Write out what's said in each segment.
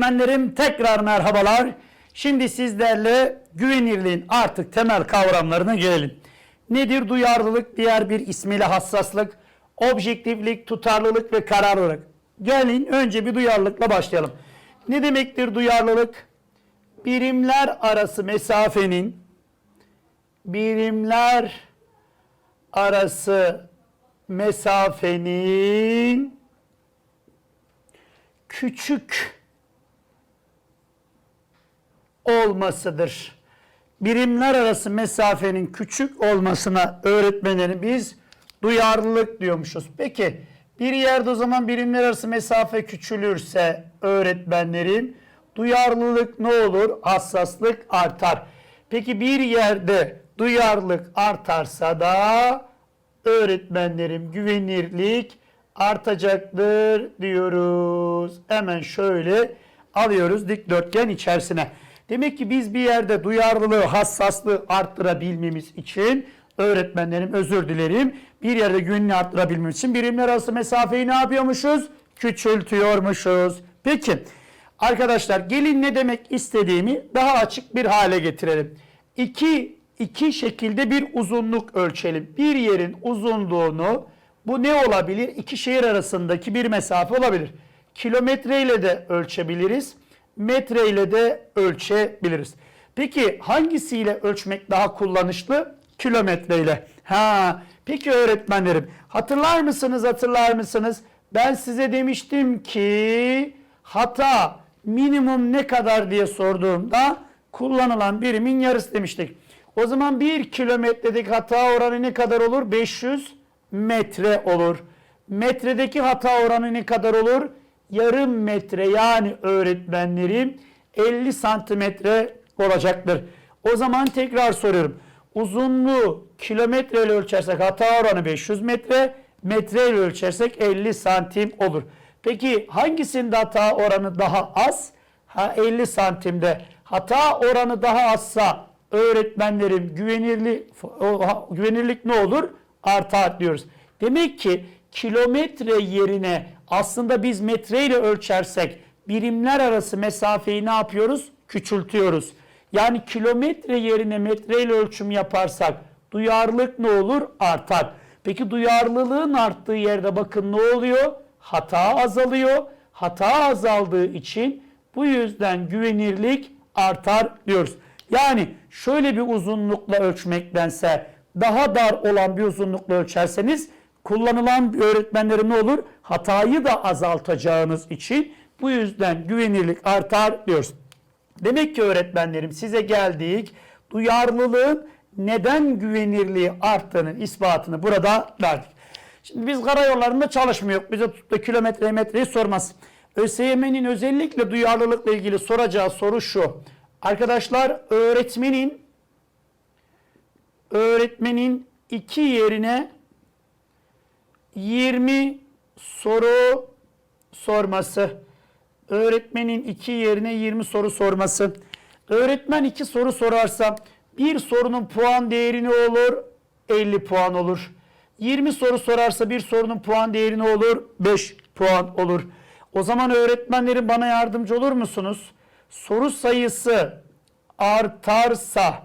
öğretmenlerim tekrar merhabalar. Şimdi sizlerle güvenirliğin artık temel kavramlarına gelelim. Nedir duyarlılık? Diğer bir ismiyle hassaslık, objektiflik, tutarlılık ve kararlılık. Gelin önce bir duyarlılıkla başlayalım. Ne demektir duyarlılık? Birimler arası mesafenin birimler arası mesafenin küçük olmasıdır. Birimler arası mesafenin küçük olmasına öğretmenlerin biz duyarlılık diyormuşuz. Peki bir yerde o zaman birimler arası mesafe küçülürse öğretmenlerin duyarlılık ne olur? Hassaslık artar. Peki bir yerde duyarlılık artarsa da öğretmenlerim güvenirlik artacaktır diyoruz. Hemen şöyle alıyoruz dikdörtgen içerisine. Demek ki biz bir yerde duyarlılığı, hassaslığı arttırabilmemiz için öğretmenlerim özür dilerim. Bir yerde güvenliği arttırabilmemiz için birimler arası mesafeyi ne yapıyormuşuz? Küçültüyormuşuz. Peki arkadaşlar gelin ne demek istediğimi daha açık bir hale getirelim. İki, iki şekilde bir uzunluk ölçelim. Bir yerin uzunluğunu bu ne olabilir? İki şehir arasındaki bir mesafe olabilir. Kilometre ile de ölçebiliriz. Metre ile de ölçebiliriz. Peki hangisiyle ölçmek daha kullanışlı? Kilometre ile. Ha, peki öğretmenlerim hatırlar mısınız hatırlar mısınız? Ben size demiştim ki hata minimum ne kadar diye sorduğumda kullanılan birimin yarısı demiştik. O zaman bir kilometredeki hata oranı ne kadar olur? 500 metre olur. Metredeki hata oranı ne kadar olur? Yarım metre yani öğretmenlerim 50 santimetre olacaktır. O zaman tekrar soruyorum. Uzunluğu kilometre ile ölçersek hata oranı 500 metre, metre ile ölçersek 50 santim olur. Peki hangisinde hata oranı daha az? Ha 50 santimde. Hata oranı daha azsa öğretmenlerim güvenirli güvenirlik ne olur? Artar diyoruz. Demek ki kilometre yerine aslında biz metre ile ölçersek birimler arası mesafeyi ne yapıyoruz? Küçültüyoruz. Yani kilometre yerine metre ile ölçüm yaparsak duyarlılık ne olur? Artar. Peki duyarlılığın arttığı yerde bakın ne oluyor? Hata azalıyor. Hata azaldığı için bu yüzden güvenirlik artar diyoruz. Yani şöyle bir uzunlukla ölçmektense daha dar olan bir uzunlukla ölçerseniz kullanılan öğretmenlerin ne olur? Hatayı da azaltacağınız için bu yüzden güvenirlik artar diyoruz. Demek ki öğretmenlerim size geldik. Duyarlılığın neden güvenirliği arttığının ispatını burada verdik. Şimdi biz karayollarında çalışmıyor. Bize da kilometre metreyi sormaz. ÖSYM'nin özellikle duyarlılıkla ilgili soracağı soru şu. Arkadaşlar öğretmenin öğretmenin iki yerine 20 soru sorması. Öğretmenin iki yerine 20 soru sorması. Öğretmen iki soru sorarsa bir sorunun puan değeri ne olur? 50 puan olur. 20 soru sorarsa bir sorunun puan değeri ne olur? 5 puan olur. O zaman öğretmenlerin bana yardımcı olur musunuz? Soru sayısı artarsa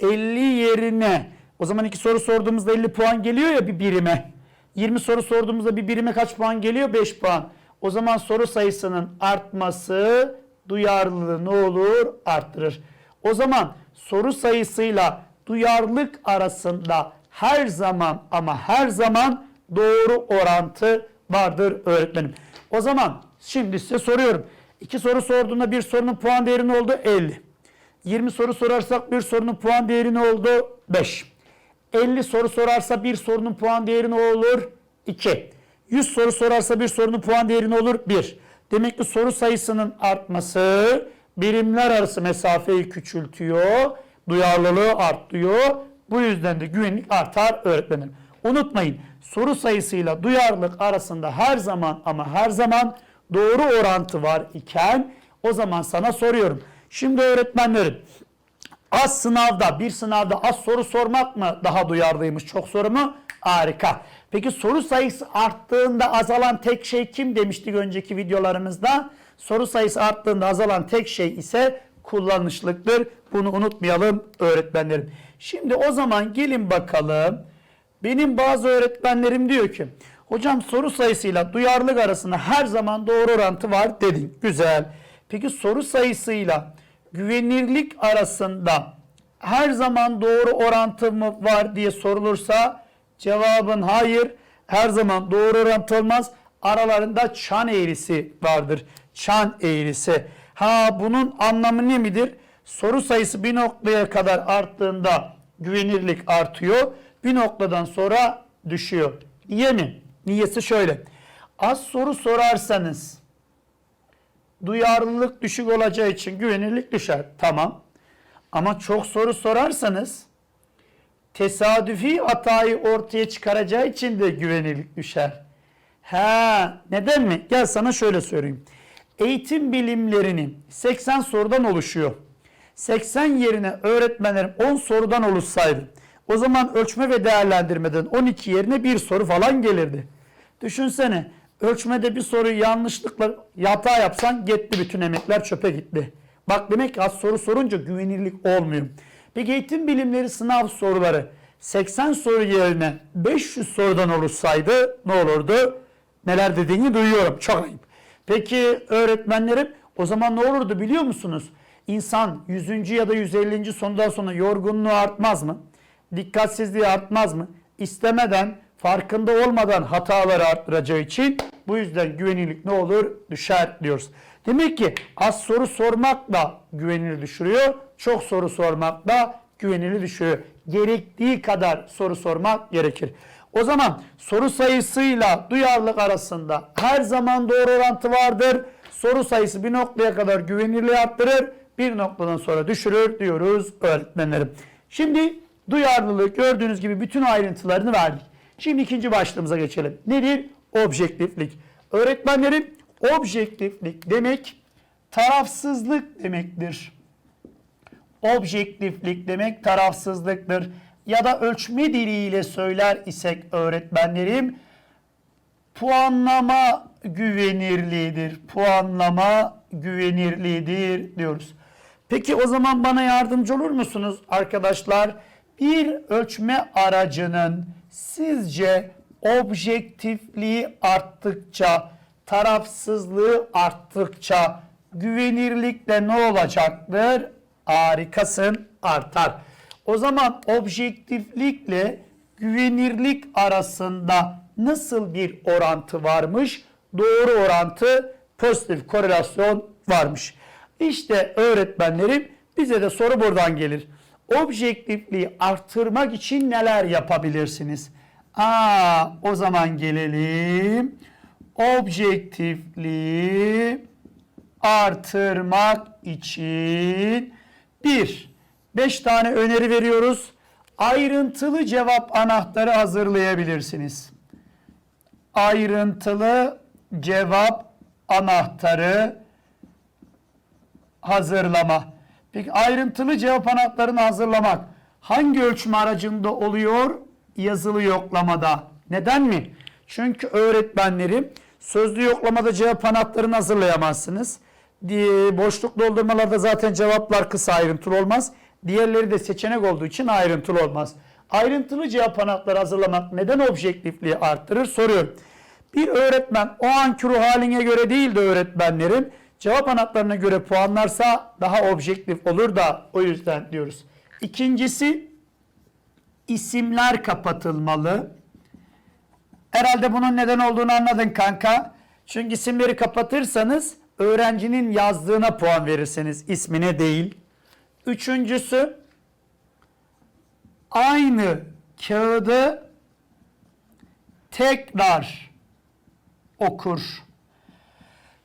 50 yerine o zaman iki soru sorduğumuzda 50 puan geliyor ya bir birime. 20 soru sorduğumuzda bir birime kaç puan geliyor? 5 puan. O zaman soru sayısının artması duyarlılığı ne olur? Arttırır. O zaman soru sayısıyla duyarlılık arasında her zaman ama her zaman doğru orantı vardır öğretmenim. O zaman şimdi size soruyorum. İki soru sorduğunda bir sorunun puan değeri ne oldu? 50. 20 soru sorarsak bir sorunun puan değeri ne oldu? 5. 50 soru sorarsa bir sorunun puan değeri ne olur? 2. 100 soru sorarsa bir sorunun puan değeri ne olur? 1. Demek ki soru sayısının artması birimler arası mesafeyi küçültüyor, duyarlılığı artıyor. Bu yüzden de güvenlik artar öğretmenim. Unutmayın soru sayısıyla duyarlılık arasında her zaman ama her zaman doğru orantı var iken o zaman sana soruyorum. Şimdi öğretmenlerim az sınavda bir sınavda az soru sormak mı daha duyarlıymış çok soru mu? Harika. Peki soru sayısı arttığında azalan tek şey kim demiştik önceki videolarımızda? Soru sayısı arttığında azalan tek şey ise kullanışlıktır. Bunu unutmayalım öğretmenlerim. Şimdi o zaman gelin bakalım. Benim bazı öğretmenlerim diyor ki hocam soru sayısıyla duyarlılık arasında her zaman doğru orantı var dedin. Güzel. Peki soru sayısıyla güvenirlik arasında her zaman doğru orantı mı var diye sorulursa cevabın hayır. Her zaman doğru orantı olmaz. Aralarında çan eğrisi vardır. Çan eğrisi. Ha bunun anlamı ne midir? Soru sayısı bir noktaya kadar arttığında güvenirlik artıyor. Bir noktadan sonra düşüyor. Niye mi? Niyesi şöyle. Az soru sorarsanız duyarlılık düşük olacağı için güvenirlik düşer. Tamam. Ama çok soru sorarsanız tesadüfi hatayı ortaya çıkaracağı için de güvenirlik düşer. Ha, neden mi? Gel sana şöyle söyleyeyim. Eğitim bilimlerinin 80 sorudan oluşuyor. 80 yerine öğretmenlerim 10 sorudan oluşsaydı o zaman ölçme ve değerlendirmeden 12 yerine bir soru falan gelirdi. Düşünsene ölçmede bir soruyu yanlışlıkla hata yapsan gitti bütün emekler çöpe gitti. Bak demek ki az soru sorunca güvenirlik olmuyor. Peki eğitim bilimleri sınav soruları 80 soru yerine 500 sorudan oluşsaydı ne olurdu? Neler dediğini duyuyorum. Çok ayıp. Peki öğretmenlerim o zaman ne olurdu biliyor musunuz? İnsan 100. ya da 150. sorudan sonra yorgunluğu artmaz mı? Dikkatsizliği artmaz mı? İstemeden, farkında olmadan hataları arttıracağı için bu yüzden güvenirlik ne olur? Düşer diyoruz. Demek ki az soru sormak da güvenili düşürüyor. Çok soru sormak da güvenili düşürüyor. Gerektiği kadar soru sormak gerekir. O zaman soru sayısıyla duyarlılık arasında her zaman doğru orantı vardır. Soru sayısı bir noktaya kadar güvenirliği arttırır. Bir noktadan sonra düşürür diyoruz öğretmenlerim. Şimdi duyarlılık gördüğünüz gibi bütün ayrıntılarını verdik. Şimdi ikinci başlığımıza geçelim. Nedir? Objektiflik. Öğretmenlerim objektiflik demek tarafsızlık demektir. Objektiflik demek tarafsızlıktır. Ya da ölçme diliyle söyler isek öğretmenlerim puanlama güvenirliğidir. Puanlama güvenirliğidir diyoruz. Peki o zaman bana yardımcı olur musunuz arkadaşlar? Bir ölçme aracının sizce objektifliği arttıkça, tarafsızlığı arttıkça güvenirlikle ne olacaktır? Harikasın artar. O zaman objektiflikle güvenirlik arasında nasıl bir orantı varmış? Doğru orantı pozitif korelasyon varmış. İşte öğretmenlerim bize de soru buradan gelir. Objektifliği artırmak için neler yapabilirsiniz? Aa, o zaman gelelim. Objektifliği artırmak için bir, beş tane öneri veriyoruz. Ayrıntılı cevap anahtarı hazırlayabilirsiniz. Ayrıntılı cevap anahtarı hazırlama. Peki ayrıntılı cevap anahtarını hazırlamak hangi ölçme aracında oluyor? Yazılı yoklamada. Neden mi? Çünkü öğretmenlerim sözlü yoklamada cevap anahtarını hazırlayamazsınız. Boşluk doldurmalarda zaten cevaplar kısa ayrıntılı olmaz. Diğerleri de seçenek olduğu için ayrıntılı olmaz. Ayrıntılı cevap anahtarı hazırlamak neden objektifliği arttırır soruyorum. Bir öğretmen o anki ruh haline göre değil de öğretmenlerim cevap anahtarına göre puanlarsa daha objektif olur da o yüzden diyoruz. İkincisi isimler kapatılmalı. Herhalde bunun neden olduğunu anladın kanka. Çünkü isimleri kapatırsanız öğrencinin yazdığına puan verirsiniz ismine değil. Üçüncüsü aynı kağıdı tekrar okur.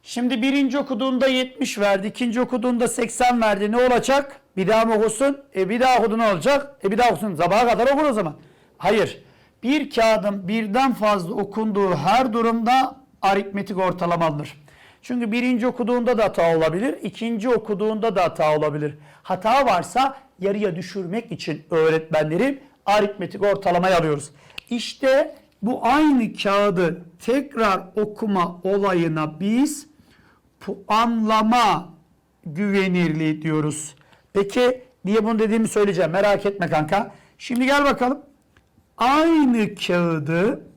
Şimdi birinci okuduğunda 70 verdi, ikinci okuduğunda 80 verdi. Ne olacak? Bir daha mı okusun? E bir daha okudu ne olacak? E bir daha okusun. Sabaha kadar okur o zaman. Hayır. Bir kağıdın birden fazla okunduğu her durumda aritmetik ortalamalıdır. Çünkü birinci okuduğunda da hata olabilir, ikinci okuduğunda da hata olabilir. Hata varsa yarıya düşürmek için öğretmenlerim aritmetik ortalamayı alıyoruz. İşte bu aynı kağıdı tekrar okuma olayına biz puanlama güvenirliği diyoruz. Peki niye bunu dediğimi söyleyeceğim. Merak etme kanka. Şimdi gel bakalım. Aynı kağıdı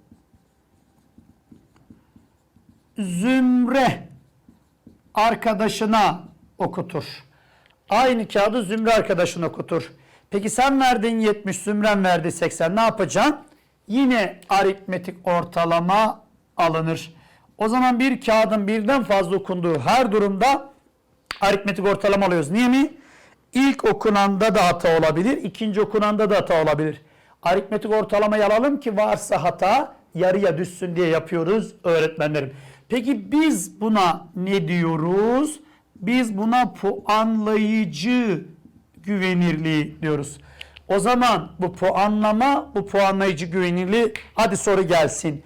zümre arkadaşına okutur. Aynı kağıdı zümre arkadaşına okutur. Peki sen verdin 70, zümren verdi 80 ne yapacaksın? Yine aritmetik ortalama alınır. O zaman bir kağıdın birden fazla okunduğu her durumda aritmetik ortalama alıyoruz. Niye mi? İlk okunanda da hata olabilir, ikinci okunanda da hata olabilir. Aritmetik ortalamayı alalım ki varsa hata yarıya düşsün diye yapıyoruz öğretmenlerim. Peki biz buna ne diyoruz? Biz buna puanlayıcı güvenirliği diyoruz. O zaman bu puanlama, bu puanlayıcı güvenirliği hadi soru gelsin.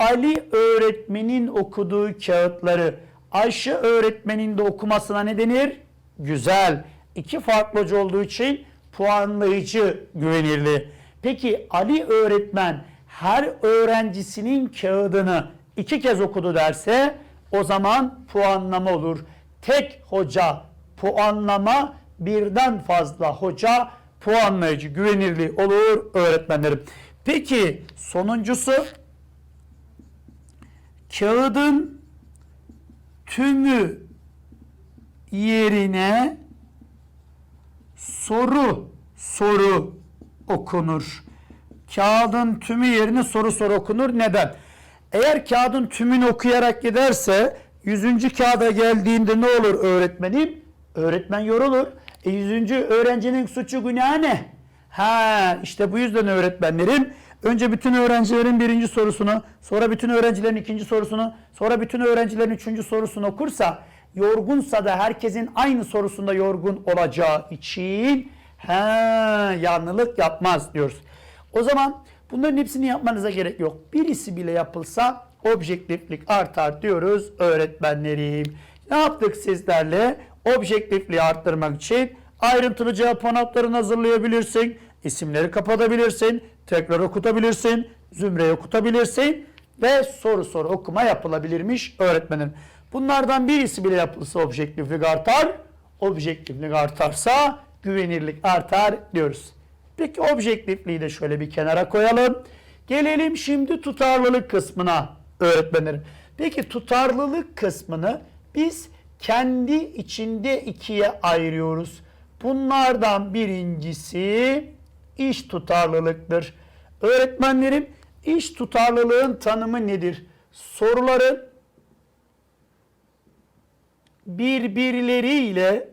Ali öğretmenin okuduğu kağıtları Ayşe öğretmenin de okumasına ne denir? Güzel. İki farklı hoca olduğu için puanlayıcı güvenirliği. Peki Ali öğretmen her öğrencisinin kağıdını iki kez okudu derse o zaman puanlama olur. Tek hoca puanlama birden fazla hoca puanlayıcı güvenirliği olur öğretmenlerim. Peki sonuncusu kağıdın tümü yerine soru soru okunur. Kağıdın tümü yerine soru soru okunur. Neden? Eğer kağıdın tümünü okuyarak giderse 100. kağıda geldiğinde ne olur öğretmenim? Öğretmen yorulur. E 100. öğrencinin suçu günahı ne? Ha işte bu yüzden öğretmenlerim önce bütün öğrencilerin birinci sorusunu, sonra bütün öğrencilerin ikinci sorusunu, sonra bütün öğrencilerin üçüncü sorusunu okursa, yorgunsa da herkesin aynı sorusunda yorgun olacağı için ha yanlılık yapmaz diyoruz. O zaman bunların hepsini yapmanıza gerek yok. Birisi bile yapılsa objektiflik artar diyoruz öğretmenlerim. Ne yaptık sizlerle? Objektifliği arttırmak için ayrıntılı cevap anahtarını hazırlayabilirsin. İsimleri kapatabilirsin. Tekrar okutabilirsin. Zümreyi okutabilirsin. Ve soru soru okuma yapılabilirmiş öğretmenin. Bunlardan birisi bile yapılsa objektiflik artar. Objektiflik artarsa güvenirlik artar diyoruz. Peki objektifliği de şöyle bir kenara koyalım. Gelelim şimdi tutarlılık kısmına öğretmenlerim. Peki tutarlılık kısmını biz kendi içinde ikiye ayırıyoruz. Bunlardan birincisi iş tutarlılıktır. Öğretmenlerim iş tutarlılığın tanımı nedir? Soruların birbirleriyle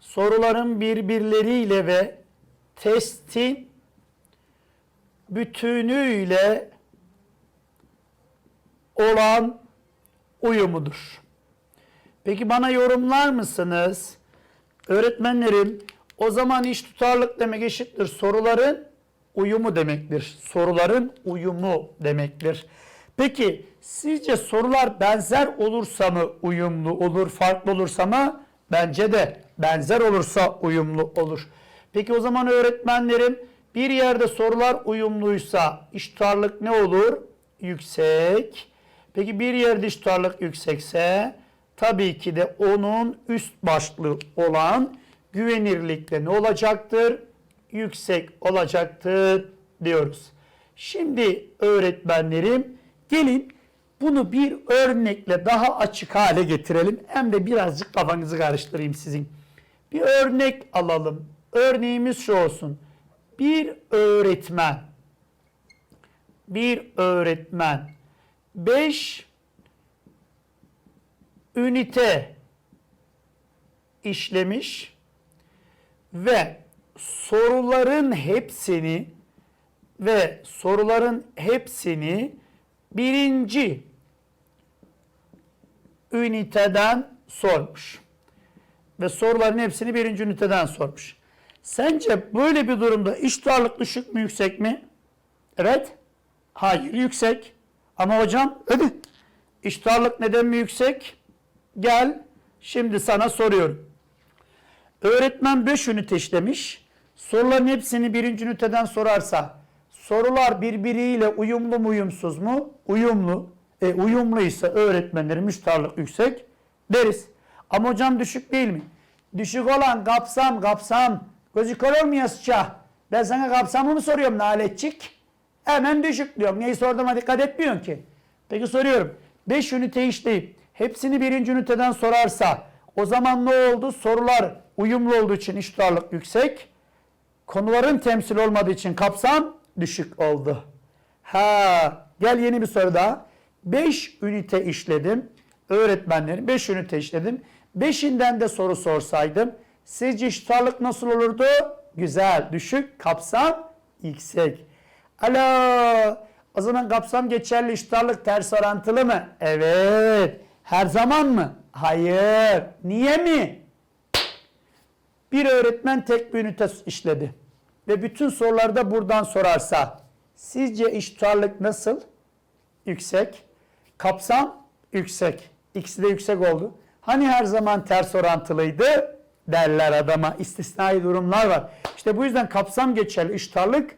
soruların birbirleriyle ve testin bütünüyle olan uyumudur. Peki bana yorumlar mısınız? Öğretmenlerim o zaman iş tutarlık demek eşittir. Soruların uyumu demektir. Soruların uyumu demektir. Peki sizce sorular benzer olursa mı uyumlu olur, farklı olursa mı? Bence de benzer olursa uyumlu olur. Peki o zaman öğretmenlerim bir yerde sorular uyumluysa iş tutarlık ne olur? Yüksek. Peki bir yerde iş tutarlık yüksekse tabii ki de onun üst başlığı olan güvenirlikte ne olacaktır? Yüksek olacaktır diyoruz. Şimdi öğretmenlerim gelin bunu bir örnekle daha açık hale getirelim. Hem de birazcık kafanızı karıştırayım sizin. Bir örnek alalım. Örneğimiz şu olsun. Bir öğretmen bir öğretmen 5 ünite işlemiş ve soruların hepsini ve soruların hepsini birinci üniteden sormuş. Ve soruların hepsini birinci üniteden sormuş. Sence böyle bir durumda iş tutarlılık düşük mü yüksek mi? Evet. Hayır yüksek. Ama hocam hadi iş tutarlılık neden mi yüksek? Gel şimdi sana soruyorum. Öğretmen 5 ünite işlemiş. Soruların hepsini birinci üniteden sorarsa sorular birbiriyle uyumlu mu uyumsuz mu? Uyumlu. E, uyumluysa öğretmenlerin müştarlık yüksek deriz. Ama hocam düşük değil mi? Düşük olan kapsam kapsam. Gözü kör olmayasça. Ben sana kapsamı mı soruyorum naletçik? Hemen düşük diyorum. Neyi sorduğuma dikkat etmiyorsun ki. Peki soruyorum. 5 ünite işleyip hepsini birinci üniteden sorarsa o zaman ne oldu? Sorular uyumlu olduğu için iştarlık yüksek. Konuların temsil olmadığı için kapsam düşük oldu. Ha, gel yeni bir soru daha. 5 ünite işledim. Öğretmenlerin 5 ünite işledim. 5'inden de soru sorsaydım sizce iştarlık nasıl olurdu? Güzel, düşük, kapsam yüksek. Alo, o zaman kapsam geçerli iştarlık ters orantılı mı? Evet. Her zaman mı? Hayır. Niye mi? Bir öğretmen tek bir ünite işledi. Ve bütün sorularda buradan sorarsa sizce iştarlık nasıl? Yüksek. Kapsam yüksek. İkisi de yüksek oldu. Hani her zaman ters orantılıydı derler adama. İstisnai durumlar var. İşte bu yüzden kapsam geçerli iştarlık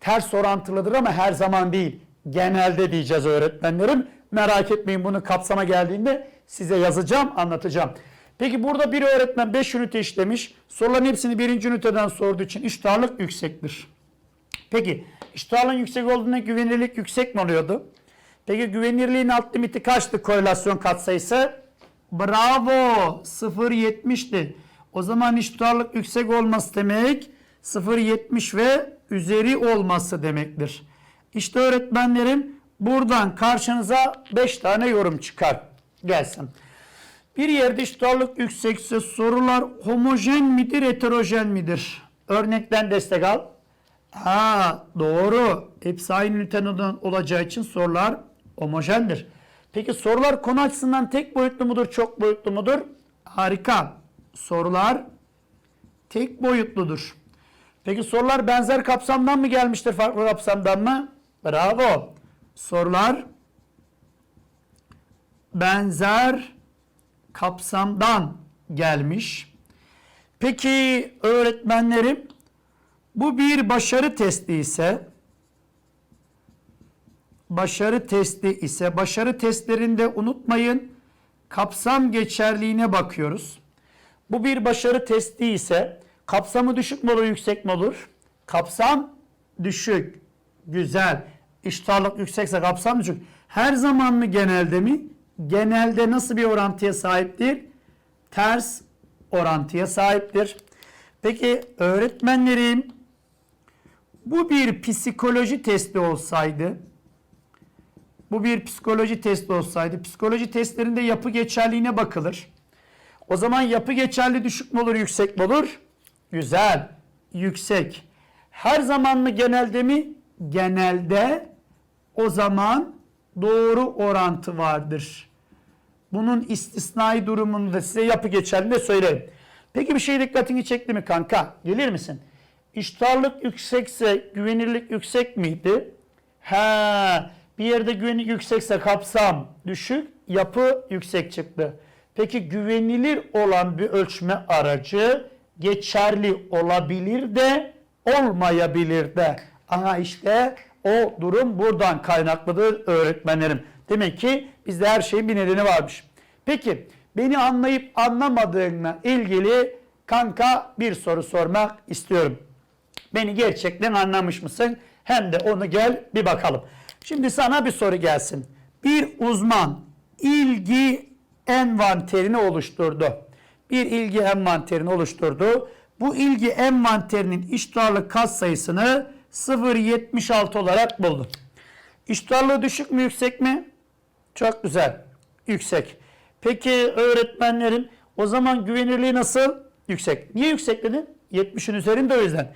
ters orantılıdır ama her zaman değil. Genelde diyeceğiz öğretmenlerim. Merak etmeyin bunu kapsama geldiğinde size yazacağım, anlatacağım. Peki burada bir öğretmen 5 ünite işlemiş. Soruların hepsini birinci üniteden sorduğu için iştarlık yüksektir. Peki iştahlın yüksek olduğunda güvenilirlik yüksek mi oluyordu? Peki güvenilirliğin alt limiti kaçtı korelasyon katsayısı? Bravo 0.70'ti. O zaman iştahlık yüksek olması demek 0.70 ve üzeri olması demektir. İşte öğretmenlerim buradan karşınıza 5 tane yorum çıkar. Gelsin. Bir yerde iştahlık yüksekse sorular homojen midir, heterojen midir? Örnekten destek al. Ha doğru. Hepsi aynı üniteden olacağı için sorular homojendir. Peki sorular konu açısından tek boyutlu mudur, çok boyutlu mudur? Harika. Sorular tek boyutludur. Peki sorular benzer kapsamdan mı gelmiştir, farklı kapsamdan mı? Bravo. Sorular benzer kapsamdan gelmiş. Peki öğretmenlerim bu bir başarı testi ise başarı testi ise başarı testlerinde unutmayın kapsam geçerliğine bakıyoruz. Bu bir başarı testi ise kapsamı düşük mü olur yüksek mi olur? Kapsam düşük. Güzel. İştahlık yüksekse kapsam düşük. Her zaman mı genelde mi? Genelde nasıl bir orantıya sahiptir? Ters orantıya sahiptir. Peki öğretmenlerim bu bir psikoloji testi olsaydı bu bir psikoloji testi olsaydı psikoloji testlerinde yapı geçerliğine bakılır. O zaman yapı geçerli düşük mü olur yüksek mi olur? Güzel. Yüksek. Her zaman mı genelde mi? Genelde o zaman doğru orantı vardır. Bunun istisnai durumunu da size yapı geçerli de söylerim. Peki bir şey dikkatini çekti mi kanka? Gelir misin? İştarlık yüksekse güvenirlik yüksek miydi? He, bir yerde güvenlik yüksekse kapsam düşük, yapı yüksek çıktı. Peki güvenilir olan bir ölçme aracı geçerli olabilir de olmayabilir de. Aha işte o durum buradan kaynaklıdır öğretmenlerim. Demek ki bizde her şeyin bir nedeni varmış. Peki beni anlayıp anlamadığınla ilgili kanka bir soru sormak istiyorum. Beni gerçekten anlamış mısın? Hem de onu gel bir bakalım. Şimdi sana bir soru gelsin. Bir uzman ilgi envanterini oluşturdu. Bir ilgi envanterini oluşturdu. Bu ilgi envanterinin iştarlık kat sayısını 0.76 olarak buldu. İştarlığı düşük mü yüksek mi? Çok güzel. Yüksek. Peki öğretmenlerim o zaman güvenirliği nasıl? Yüksek. Niye yüksek dedin? 70'in üzerinde o yüzden.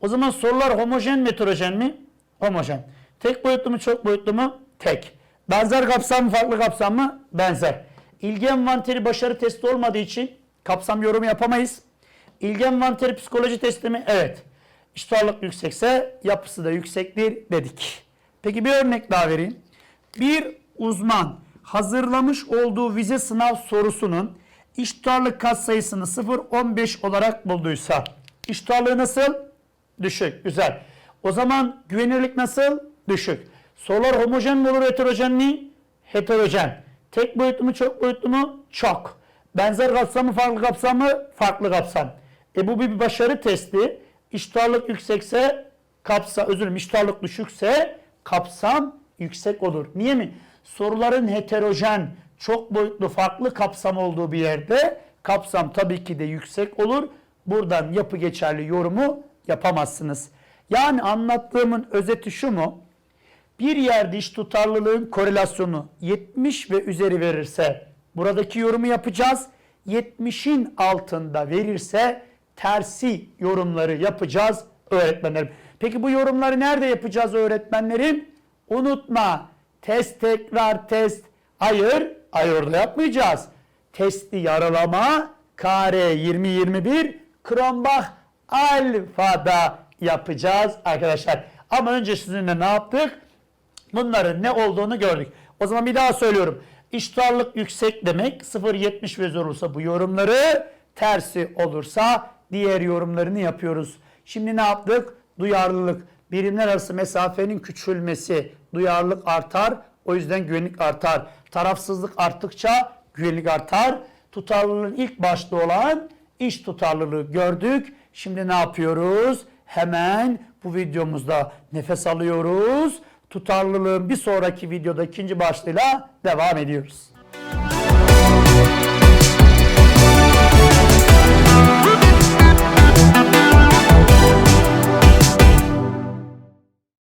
O zaman sorular homojen mi heterojen mi? Homojen. Tek boyutlu mu çok boyutlu mu? Tek. Benzer kapsam mı farklı kapsam mı? Benzer. İlgi envanteri başarı testi olmadığı için kapsam yorumu yapamayız. İlgi envanteri psikoloji testi mi? Evet. İştarlık yüksekse yapısı da yüksektir dedik. Peki bir örnek daha vereyim. Bir uzman hazırlamış olduğu vize sınav sorusunun iştarlık katsayısını 0.15 olarak bulduysa iştarlığı nasıl? Düşük. Güzel. O zaman güvenirlik nasıl? Düşük. Sorular homojen mi olur heterojen mi? Heterojen. Tek boyutlu mu çok boyutlu mu? Çok. Benzer kapsam mı farklı kapsam mı? Farklı kapsam. E bu bir başarı testi. İştuharlık yüksekse kapsa özür dilerim iştuharlık düşükse kapsam yüksek olur. Niye mi? Soruların heterojen, çok boyutlu farklı kapsam olduğu bir yerde kapsam tabii ki de yüksek olur. Buradan yapı geçerli yorumu yapamazsınız. Yani anlattığımın özeti şu mu? Bir yerde iş tutarlılığın korelasyonu 70 ve üzeri verirse buradaki yorumu yapacağız. 70'in altında verirse tersi yorumları yapacağız öğretmenlerim. Peki bu yorumları nerede yapacağız öğretmenlerim? Unutma test tekrar test. Hayır, orada yapmayacağız. Testi yaralama kare 2021 Kronbach alfada yapacağız arkadaşlar. Ama önce sizinle ne yaptık? Bunların ne olduğunu gördük. O zaman bir daha söylüyorum. İştuharlık yüksek demek 0.70 ve üzeri olursa bu yorumları tersi olursa diğer yorumlarını yapıyoruz. Şimdi ne yaptık? Duyarlılık. Birimler arası mesafenin küçülmesi. Duyarlılık artar. O yüzden güvenlik artar. Tarafsızlık arttıkça güvenlik artar. Tutarlılığın ilk başta olan iş tutarlılığı gördük. Şimdi ne yapıyoruz? Hemen bu videomuzda nefes alıyoruz. Tutarlılığın bir sonraki videoda ikinci başlığıyla devam ediyoruz.